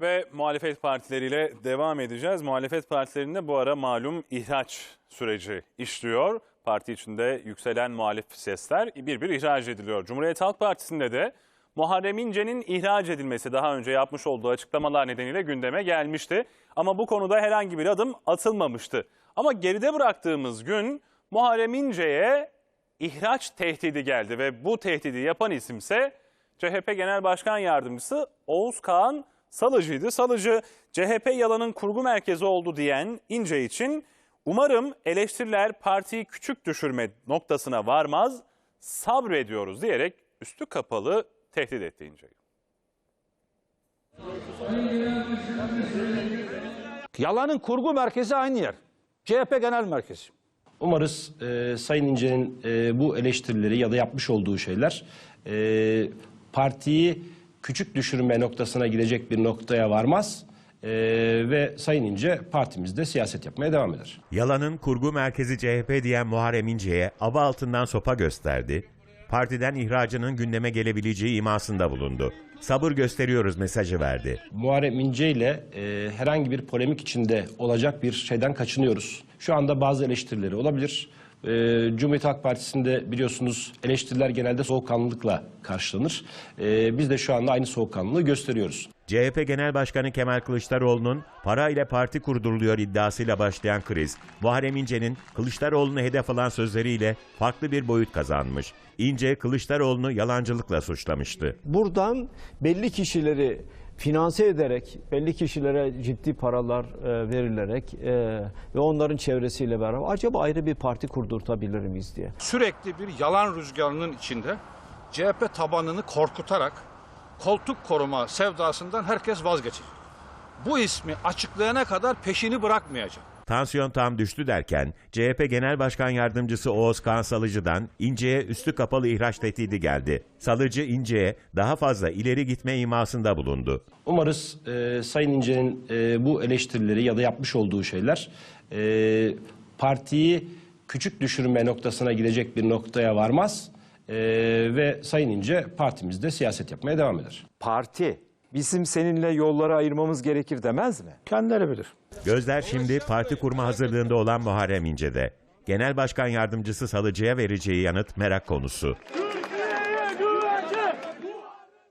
Ve muhalefet partileriyle devam edeceğiz. Muhalefet partilerinde bu ara malum ihraç süreci işliyor. Parti içinde yükselen muhalif sesler bir bir ihraç ediliyor. Cumhuriyet Halk Partisi'nde de Muharrem İnce'nin ihraç edilmesi daha önce yapmış olduğu açıklamalar nedeniyle gündeme gelmişti. Ama bu konuda herhangi bir adım atılmamıştı. Ama geride bıraktığımız gün Muharrem İnce'ye ihraç tehdidi geldi ve bu tehdidi yapan isimse CHP Genel Başkan Yardımcısı Oğuz Kağan Salıcı'ydı. Salıcı CHP yalanın kurgu merkezi oldu diyen İnce için umarım eleştiriler partiyi küçük düşürme noktasına varmaz sabrediyoruz diyerek üstü kapalı tehdit etti İnce'yi. Yalanın kurgu merkezi aynı yer. CHP Genel Merkezi. Umarız e, Sayın İnce'nin e, bu eleştirileri ya da yapmış olduğu şeyler e, partiyi küçük düşürme noktasına gidecek bir noktaya varmaz. E, ve Sayın İnce partimizde siyaset yapmaya devam eder. Yalanın kurgu merkezi CHP diyen Muharrem İnce'ye aba altından sopa gösterdi. Partiden ihracının gündeme gelebileceği imasında bulundu. Sabır gösteriyoruz mesajı verdi. Muharrem İnce ile e, herhangi bir polemik içinde olacak bir şeyden kaçınıyoruz. Şu anda bazı eleştirileri olabilir. E, Cumhuriyet Halk Partisi'nde biliyorsunuz eleştiriler genelde soğukkanlılıkla karşılanır. E, biz de şu anda aynı soğukkanlılığı gösteriyoruz. CHP Genel Başkanı Kemal Kılıçdaroğlu'nun para ile parti kurduruluyor iddiasıyla başlayan kriz, Muharrem İnce'nin Kılıçdaroğlu'nu hedef alan sözleriyle farklı bir boyut kazanmış. İnce, Kılıçdaroğlu'nu yalancılıkla suçlamıştı. buradan belli kişileri finanse ederek, belli kişilere ciddi paralar e, verilerek e, ve onların çevresiyle beraber acaba ayrı bir parti kurdurtabilir miyiz diye. Sürekli bir yalan rüzgarının içinde CHP tabanını korkutarak koltuk koruma sevdasından herkes vazgeçecek. Bu ismi açıklayana kadar peşini bırakmayacak. Tansiyon tam düştü derken CHP Genel Başkan Yardımcısı Oğuz Kağan Salıcı'dan İnce'ye üstü kapalı ihraç tehdidi geldi. Salıcı İnce'ye daha fazla ileri gitme imasında bulundu. Umarız e, Sayın İnce'nin e, bu eleştirileri ya da yapmış olduğu şeyler e, partiyi küçük düşürme noktasına gidecek bir noktaya varmaz. E, ve Sayın İnce partimizde siyaset yapmaya devam eder. Parti bizim seninle yolları ayırmamız gerekir demez mi? Kendileri bilir. Gözler şimdi parti kurma hazırlığında olan Muharrem İnce'de. Genel Başkan Yardımcısı Salıcı'ya vereceği yanıt merak konusu.